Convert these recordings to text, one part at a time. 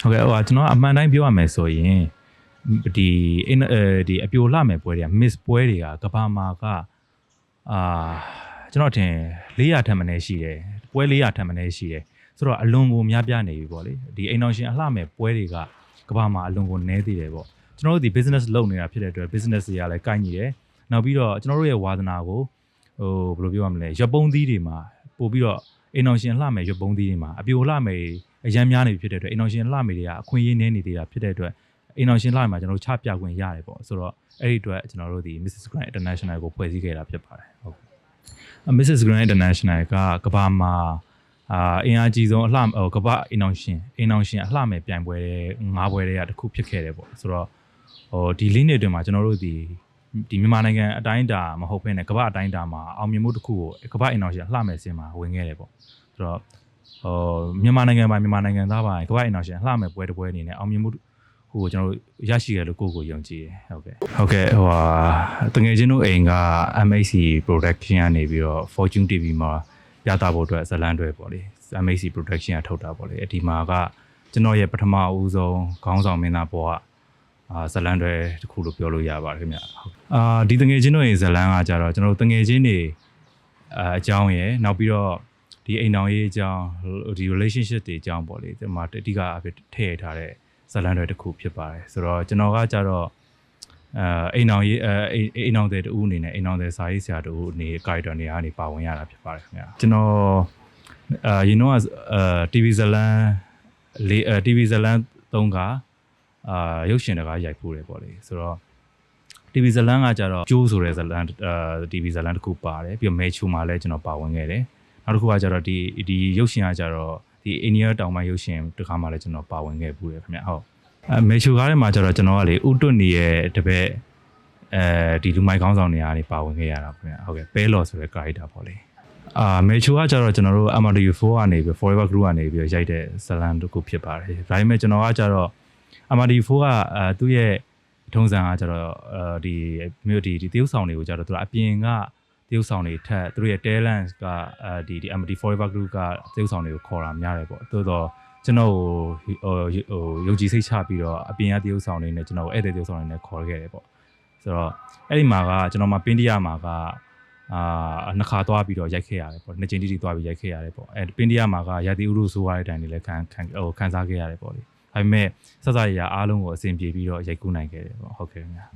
ဟုတ်ကဲ့ဟိုကကျွန်တော်ကအမှန်တိုင်းပြောရမယ်ဆိုရင်ဒီအင်းအဲဒီအပြိုလှမယ်ပွဲတွေက miss ပွဲတွေကကဘာမာကအာကျွန်တော်ထင်400ထက်မနည်းရှိတယ်ပွဲ400ထက်မနည်းရှိတယ်ဆိုတော့အလွန်ကိုများပြားနေပြီပေါ့လေဒီအိမ်အောင်ရှင်အလှမယ်ပွဲတွေကကဘာမာအလွန်ကိုနည်းသေးတယ်ပေါ့ကျွန်တော်တို့ဒီ business လုပ်နေတာဖြစ်တဲ့အတွက် business တွေကလည်းကိုက်ညီတယ်နောက်ပြီးတော့ကျွန်တော်တို့ရဲ့ဝါသနာကိုဟိုဘယ်လိုပြောရမလဲရပုံးသီးတွေမှာပို့ပြီးတော့အိမ်အောင်ရှင်လှမယ်ရပုံးသီးတွေမှာအပြိုလှမယ် အရန်များနေပြီဖြစ်တဲ့အတွက်အိမ်အောင်ရှင်လှမယ်တွေကအခွင့်အရေးနည်းနေသေးတာဖြစ်တဲ့အတွက်အိမ်အောင်ရှင်လာမှာကျွန်တော်တို့ချပြခွင့်ရတယ်ပေါ့ဆိုတော့အဲ့ဒီအတွက်ကျွန်တော်တို့ဒီ Mrs Grand International ကိုဖွဲ့စည်းခဲ့တာဖြစ်ပါတယ်ဟုတ်အ Mrs Grand International ကကဘာမှာအာအင်အားကြီးဆုံးအလှဟိုကဘာအိမ်အောင်ရှင်အိမ်အောင်ရှင်အလှမဲ့ပြိုင်ပွဲငါးပွဲတွေကတစ်ခုဖြစ်ခဲ့တယ်ပေါ့ဆိုတော့ဟိုဒီလေးနှစ်အတွင်းမှာကျွန်တော်တို့ဒီဒီမြန်မာနိုင်ငံအတိုင်းအတာမဟုတ်ဘဲနဲ့ကမ္ဘာအတိုင်းအတာမှာအောင်မြင်မှုတစ်ခုကိုကမ္ဘာအိမ်အောင်ရှင်အလှမဲ့စင်မှာဝင်ခဲ့တယ်ပေါ့ဆိုတော့ ဟိုမြန်မာနိုင်ငံမှာမြန်မာနိုင်ငံသားပါကမ္ဘာအိမ်အောင်ရှင်အလှမဲ့ပွဲတစ်ပွဲအနေနဲ့အောင်မြင်မှုဟိုကျွန်တော်တို့ရရှိရလို့ကိုယ့်ကိုယုံကြည်တယ်ဟုတ်ကဲ့ဟုတ်ကဲ့ဟိုဟာတငယ်ချင်းတို့အိမ်က MAC production ကနေပြီးတော့ Fortune TV မှာပြသဖို့အတွက်ဇလန်တွေပေါ့လေ MAC production ကထုတ်တာပေါ့လေအဒီမှာကကျွန်တော်ရဲ့ပထမအဦးဆုံးခေါင်းဆောင်မင်းသားဘောကအာဇလန်တွေတခုလို့ပြောလို့ရပါတယ်ခင်ဗျဟုတ်အာဒီတငယ်ချင်းတို့အိမ်ဇလန်ကကြတော့ကျွန်တော်တို့တငယ်ချင်းတွေအာအကြောင်းရယ်နောက်ပြီးတော့ ဒီအိမ်တော်ရေးအကြောင်းဒီ relationship တွေအကြောင်းပေါ့လေဒီမှာအဓိကအဖြစ်ထည့်ထားတဲ့ဇတ်လန်တွေတစ်ခုဖြစ်ပါတယ်ဆိုတော့ကျွန်တော်ကကြတော့အဲအိမ်အောင်ရေးအဲအိမ်အောင်တဲ့တူအနေနဲ့အိမ်အောင်တဲ့စာရေးဆရာတူအနေကာရီတာနေရာကနေပါဝင်ရတာဖြစ်ပါတယ်ခင်ဗျာကျွန်တော်အဲ you know အဲ TV ဇလန်လေးအဲ TV ဇလန်၃ကအာရုပ်ရှင်တကားရိုက်ဖို့တယ်ပေါ့လေဆိုတော့ TV ဇလန်ကကြတော့ကျိုးဆိုတဲ့ဇလန်အဲ TV ဇလန်တစ်ခုပါတယ်ပြီးတော့မဲချူမှာလည်းကျွန်တော်ပါဝင်ခဲ့တယ် နောက်တစ်ခုကကြတော့ဒီဒီရုပ်ရှင်ကကြတော့ဒီအိန္ဒိယတောင်ပိုင်းရုပ်ရှင်တစ်ခါမှလည်းကျွန်တော်ပါဝင်ခဲ့ဘူးတယ်ခင်ဗျဟုတ်အဲမေချူကားထဲမှာကျတော့ကျွန်တော်ကလေဥတွတ်နေရဲ့တပည့်အဲဒီလူမိုက်ကောင်းဆောင်နေရာနေပါဝင်ခဲ့ရတာခင်ဗျဟုတ်ကဲ့ပဲလော်ဆိုတဲ့ character ပေါ့လေအာမေချူကကျတော့ကျွန်တော်တို့ MRU4 ကနေပြီး Forever Group ကနေပြီးရိုက်တဲ့ဇလန်တစ်ခုဖြစ်ပါတယ်ဒါပေမဲ့ကျွန်တော်ကကျတော့ MRU4 ကအဲသူ့ရဲ့ထုံးစံကကျတော့အဲဒီမြို့ဒီဒီတရုတ်ဆောင်တွေကိုကျတော့သူကအပြင်က တရုတ်ဆောင်တွေထက်သူတို့ရဲ့ talent ကအဲဒီဒီ MD Forever Group ကတရုတ်ဆောင်တွေကိုခေါ်တာများတယ်ပေါ့သို့တော့ကျွန်တော်ဟိုဟိုယုံကြည်စိတ်ချပြီးတော့အပြင်ကတရုတ်ဆောင်တွေနဲ့ကျွန်တော်ဧည့်သည်တရုတ်ဆောင်တွေနဲ့ခေါ်ခဲ့တယ်ပေါ့ဆိုတော့အဲ့ဒီမှာကကျွန်တော်မှပင်းတရမှာကအာနှစ်ခါသွားပြီးတော့ရိုက်ခဲ့ရတယ်ပေါ့နှစ်ချိန်တိတိသွားပြီးရိုက်ခဲ့ရတယ်ပေါ့အဲပင်းတရမှာကရာသီဥတုဆိုးရတဲ့အတိုင်းတွေလည်းခံခံဟိုခံစားခဲ့ရတယ်ပေါ့လေဒါပေမဲ့စစရရအားလုံးကိုအဆင်ပြေပြီးတော့ရိုက်ကူးနိုင်ခဲ့တယ်ပေါ့ဟုတ်ကဲ့ခင်ဗျာ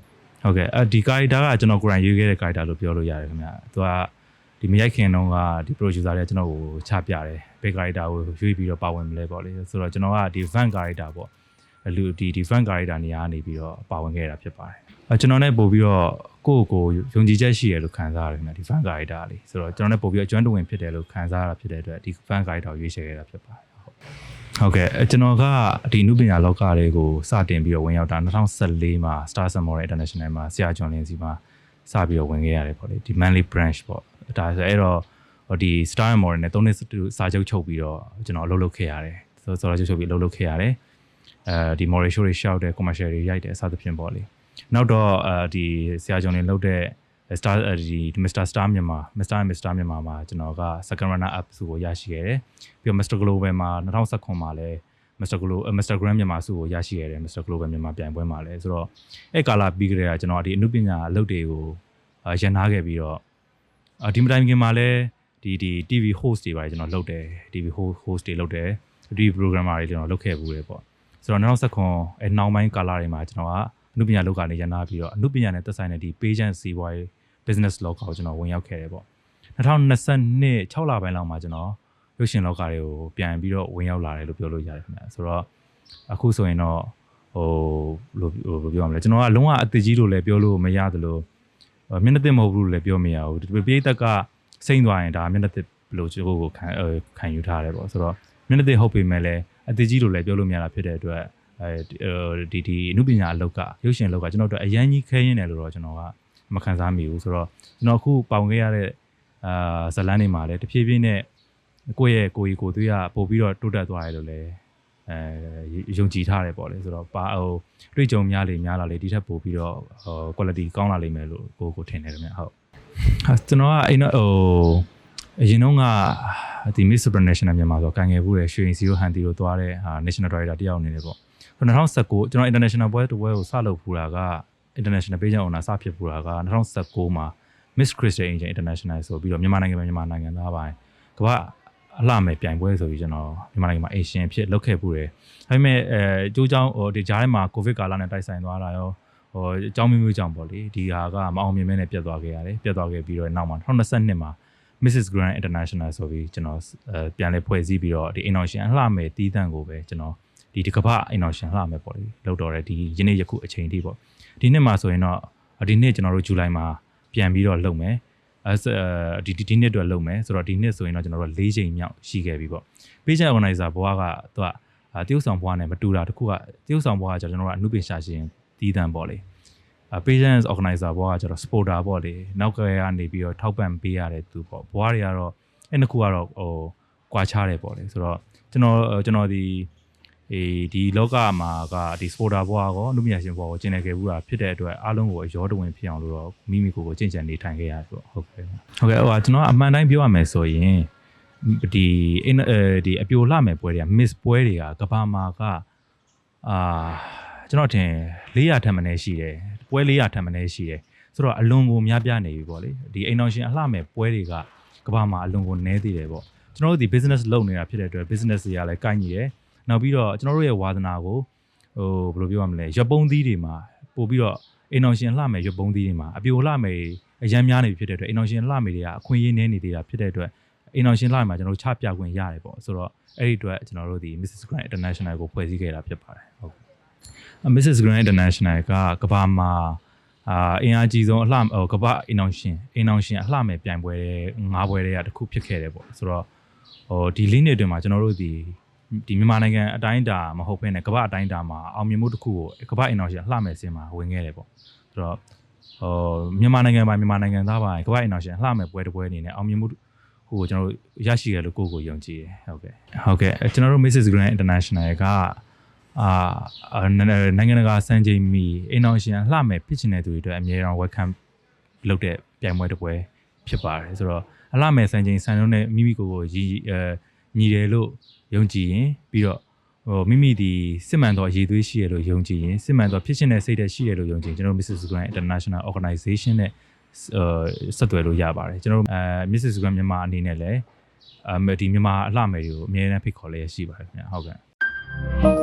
ဟုတ်ကဲ့အဲဒီကာရီတာကကျွန်တော်ကိုယ်တိုင်ရွေးခဲ့တဲ့ကာရီတာလို့ပြောလို့ရတယ်ခင်ဗျာသူကဒီမရိုက်ခင်တုန်းကဒီ producer တွေကကျွန်တော်ကိုချပြတယ်ဘယ်ကာရီတာကိုရွေးပြီးတော့ပါဝင်မလဲပေါ့လေဆိုတော့ကျွန်တော်ကဒီ van ကာရီတာပေါ့လူဒီဒီ van ကာရီတာနေရာနေပြီးတော့ပါဝင်ခဲ့တာဖြစ်ပါတယ်အဲကျွန်တော်နဲ့ပို့ပြီးတော့ကိုယ့်ကိုယုံကြည်ချက်ရှိရလို့ခံစားရတယ်ခင်ဗျာဒီ van ကာရီတာလေးဆိုတော့ကျွန်တော်နဲ့ပို့ပြီးတော့ကျွမ်းတဝင်ဖြစ်တယ်လို့ခံစားရတာဖြစ်တဲ့အတွက်ဒီ van ကာရီတာကိုရွေးချယ်ခဲ့တာဖြစ်ပါတယ်ဟုတ် ကဲ့ကျွန်တော်ကဒီနုပညာလောကလေးကိုစတင်ပြီးတော့ဝင်ရောက်တာ2014မှာ Star Samurai International မှာဆရာကျော်လင်းစီမှာစပြီးတော့ဝင်ခဲ့ရတယ်ပေါ့လေဒီ Manly branch ပေါ့ဒါဆိုအဲ့တော့ဒီ Star Samurai နဲ့၃နှစ်စာချုပ်ချုပ်ပြီးတော့ကျွန်တော်အလုပ်လုပ်ခဲ့ရတယ်ဆိုတော့ချုပ်ချုပ်ပြီးအလုပ်လုပ်ခဲ့ရတယ်အဲဒီ Moral Show တွေရှောက်တဲ့ commercial တွေရိုက်တဲ့အစသဖြင့်ပေါ့လေနောက်တော့အဲဒီဆရာကျော်လင်းလုပ်တဲ့ Star ဒီ Mr Star မြန်မာ Mr and Mr မြန်မာမှာကျွန်တော်က second runner up ဆုကိုရရှိခဲ့တယ်ပြီးတော့ Mr Global မှာ2019မှာလည်း Mr Global Mr Grand မြန်မာဆုကိုရရှိခဲ့တယ် Mr Global မြန်မာပြိုင်ပွဲမှာလည်းဆိုတော့အဲ့ကာလာပြီးကြတဲ့ကကျွန်တော်ဒီအမှုပညာအလုပ်တွေကိုရန်နာခဲ့ပြီးတော့ဒီမတိုင်ခင်မှာလည်းဒီဒီ TV host တွေပါတယ်ကျွန်တော်လုပ်တယ် TV host တွေလုပ်တယ် TV programmer တွေကျွန်တော်လုပ်ခဲ့ဘူးတယ်ပေါ့ဆိုတော့2019အဲနောက်ပိုင်းကာလာတွေမှာကျွန်တော်ကအမှုပညာလုပ်ကနေရန်နာပြီးတော့အမှုပညာနဲ့သက်ဆိုင်တဲ့ဒီ page and စီးပွားရေး business လောကကိုကျွန်တော်ဝင်ရောက်ခဲ့တယ်ပေါ့2022 6လပိုင်းလောက်မှာကျွန်တော်ရုပ်ရှင်လောကတွေကိုပြန်ပြီးတော့ဝင်ရောက်လာတယ်လို့ပြောလို့ရတယ်ခင်ဗျာဆိုတော့အခုဆိုရင်တော့ဟိုလိုဟိုပြောရမလဲကျွန်တော်ကလုံးဝအသက်ကြီးလို့လည်းပြောလို့မရသလိုမျက်နှာသစ်မဟုတ်ဘူးလို့လည်းပြောမရဘူးဒီပိတ်သက်ကစိမ့်သွားရင်ဒါမျက်နှာသစ်ဘယ်လိုချိုးကိုခံခံယူထားတယ်ပေါ့ဆိုတော့မျက်နှာသစ်ဟုတ်ပေမဲ့လည်းအသက်ကြီးလို့လည်းပြောလို့မရတာဖြစ်တဲ့အတွက်အဲဒီဒီအမှုပညာအလောက်ကရုပ်ရှင်အလောက်ကကျွန်တော်တို့အရန်ကြီးခဲရင်တယ်လို့တော့ကျွန်တော်က မခံစားမိဘူးဆိုတော့ကျွန်တော်အခုပေါင်ခဲ့ရတဲ့အာဇလန်းတွေမှာလည်းတဖြည်းဖြည်းနဲ့ကိုယ့်ရဲ့ကိုယ်ကြီးကိုယ်သွေးကပို့ပြီးတော့တိုးတက်သွားတယ်လို့လည်းအဲယုံကြည်ထားတယ်ပေါ့လေဆိုတော့ပါဟိုတွေ့ကြုံများလေများလာလေဒီထက်ပို့ပြီးတော့ဟို quality ကောင်းလာလိမ့်မယ်လို့ကိုကိုထင်တယ်ခင်ဗျဟုတ်ဟာကျွန်တော်ကအိမ်တော့ဟိုအရင်တော့ကဒီ Miss Supranational မြန်မာဆိုကန်ငယ်ဘူးလေရွှေရင်စီရိုဟန်တီလိုသွားတဲ့ဟာ National Director တယောက်အနေနဲ့ပေါ့2019ကျွန်တော် International ပွဲတစ်ပွဲကိုစလုပ်ဖူတာက International Page Owner စဖြစ်ဖူတာက2019မှာ Miss Crystal Angel International ဆိုပြီးတော့မြန်မာနိုင်ငံမှာမြန်မာနိုင်ငံသားပိုင်းကမ္ဘာအလှမယ်ပြိုင်ပွဲဆိုပြီးကျွန်တော်မြန်မာနိုင်ငံမှာ Asian ဖြစ်လုပ်ခဲ့ဖူတယ်ဒါပေမဲ့အဲအကျိုးကြောင့်ဟိုဒီကြားထဲမှာ COVID ကာလနဲ့တိုက်ဆိုင်သွားတာရောဟိုအကြောင်းမျိုးမျိုးကြောင့်ပေါ့လေဒီဟာကမအောင်မြင်မဲနဲ့ပြတ်သွားခဲ့ရတယ်ပြတ်သွားခဲ့ပြီးတော့နောက်မှာ2022မှာ Mrs Grand International ဆိုပြီးကျွန်တော်အဲပြန်လဲဖွဲ့စည်းပြီးတော့ဒီ innovation အလှမယ်တီးတန့်ကိုပဲကျွန်တော် ဒီဒီကမ္ဘာ innovation လှမယ်ပေါ့လေလောက်တော့တယ်ဒီယနေ့ယခုအချိန်ထိပေါ့ဒီနှစ်မှာဆိုရင်တော့ဒီနှစ်ကျွန်တော်တို့ဇူလိုင်မှာပြန်ပြီးတော့လုပ်မယ်အဲဒီဒီနှစ်အတွက်လုပ်မယ်ဆိုတော့ဒီနှစ်ဆိုရင်တော့ကျွန်တော်တို့၄ချိန်မြောက်ရှိခဲ့ပြီပေါ့ page organizer ဘွားကသူကတရုတ်ဆောင်ဘွားနဲ့မတူတာတခုကတရုတ်ဆောင်ဘွားကကျွန်တော်တို့ကအမှုပင်ရှာရှင်တီးတန့်ပေါ့လေ patients organizer ဘောကကျတော့ supporter ပေါ့လေနောက်ကကနေပြီးတော့ထောက်ပံ့ပေးရတဲ့သူပေါ့ဘွားတွေကတော့အဲ့နှစ်ခုကတော့ဟိုကွာခြားတယ်ပေါ့လေဆိုတော့ကျွန်တော်ကျွန်တော်ဒီ အေးဒီလောကမှာကဒီ supporter ဘွားကောလူမြရှင်ဘွားကိုကျင်နေခဲ့ဘူးတာဖြစ်တဲ့အတွက်အားလုံးကိုရောတဝင်ဖြစ်အောင်လို့တော့မိမိကိုယ်ကိုကျင့်ကြံနေထိုင်ခဲ့ရတယ်ပေါ့ဟုတ်ကဲ့ဟုတ်ကဲ့ဟိုကျွန်တော်အမှန်တိုင်းပြောရမယ်ဆိုရင်ဒီအဲဒီအပြိုလှမယ်ပွဲတွေက miss ပွဲတွေကကဘာမာကအာကျွန်တော်ထင်400ထက်မနည်းရှိတယ်ပွဲ400ထက်မနည်းရှိတယ်ဆိုတော့အလွန်ကိုများပြားနေပြီပေါ့လေဒီအိမ်တော်ရှင်အလှမဲ့ပွဲတွေကကဘာမှာအလွန်ကိုနည်းသေးတယ်ပေါ့ကျွန်တော်တို့ဒီ business လုပ်နေတာဖြစ်တဲ့အတွက် business တွေကလည်းကိုက်ညီတယ် နောက်ပြီးတော့ကျွန်တော်တို့ရဲ့ဝါသနာကိုဟိုဘယ်လိုပြောရမလဲရပုံးသီးတွေမှာပို့ပြီးတော့အိမ်တော်ရှင်လှမဲ့ရပုံးသီးတွေမှာအပြိုလှမဲ့အရန်များနေပြီဖြစ်တဲ့အတွက်အိမ်တော်ရှင်လှမဲ့တွေကအခွင့်အရေးနည်းနေသေးတာဖြစ်တဲ့အတွက်အိမ်တော်ရှင်လှမဲ့မှာကျွန်တော်တို့ချပြခွင့်ရတယ်ပေါ့ဆိုတော့အဲ့ဒီအတွက်ကျွန်တော်တို့ဒီ Mrs Grand International ကိုဖွဲ့စည်းခဲ့တာဖြစ်ပါတယ်ဟုတ် Mrs Grand International ကကဘာမှာအာအင်အားကြီးဆုံးအလှဟိုကဘာအင်အောင်ရှင်အင်အောင်ရှင်အလှမဲ့ပြိုင်ပွဲငါးပွဲတွေကတစ်ခုဖြစ်ခဲ့တယ်ပေါ့ဆိုတော့ဟိုဒီလေးနှစ်တွင်မှာကျွန်တော်တို့ဒီ ဒီမြန်မာနိုင်ငံအတိုင်းအတာမဟုတ်ဘဲနဲ့ကမ္ဘာအတိုင်းအတာမှာအောင်မြင်မှုတစ်ခုကိုကမ္ဘာအင်အောင်ရှင်အလှမဲ့စင်းမှာဝင်ခဲ့တယ်ပေါ့ဆိုတော့ဟိုမြန်မာနိုင်ငံမှာမြန်မာနိုင်ငံသားပါကမ္ဘာအင်အောင်ရှင်အလှမဲ့ပွဲတစ်ပွဲအနေနဲ့အောင်မြင်မှုဟိုကျွန်တော်တို့ရရှိရလို့ကိုယ့်ကိုယုံကြည်တယ်ဟုတ်ကဲ့ဟုတ်ကဲ့ကျွန်တော်တို့ Mrs Grand International ကအာနိုင်ငံတကာစံချိန်မီအင်အောင်ရှင်လှမယ်ဖြစ်ချင်တဲ့သူတွေအတွက်အမြဲတမ်း welcome လုပ်တဲ့ပြိုင်ပွဲတစ်ပွဲဖြစ်ပါတယ်ဆိုတော့အလှမယ်စံချိန်စံလုံးနဲ့မိမိကိုယ်ကိုရည်အဲညီတယ်လို့ ယုံကြည်ရင်ပြီးတော့ဟိုမိမိဒီစစ်မှန်သောအရေးသွေးရှိရလို့ယုံကြည်ရင်စစ်မှန်သောဖြစ်ရှင်တဲ့စိတ်သက်ရှိရလို့ယုံကြည်ကျွန်တော် Mrs. Grand International Organization နဲ့အဲဆက်သွယ်လို့ရပါတယ်ကျွန်တော်အဲ Mrs. Grand မြန်မာအနေနဲ့လည်းအဒီမြန်မာအလှမယ်တွေကိုအမြဲတမ်းဖိတ်ခေါ်လျက်ရှိပါတယ်ခင်ဗျာဟုတ်ကဲ့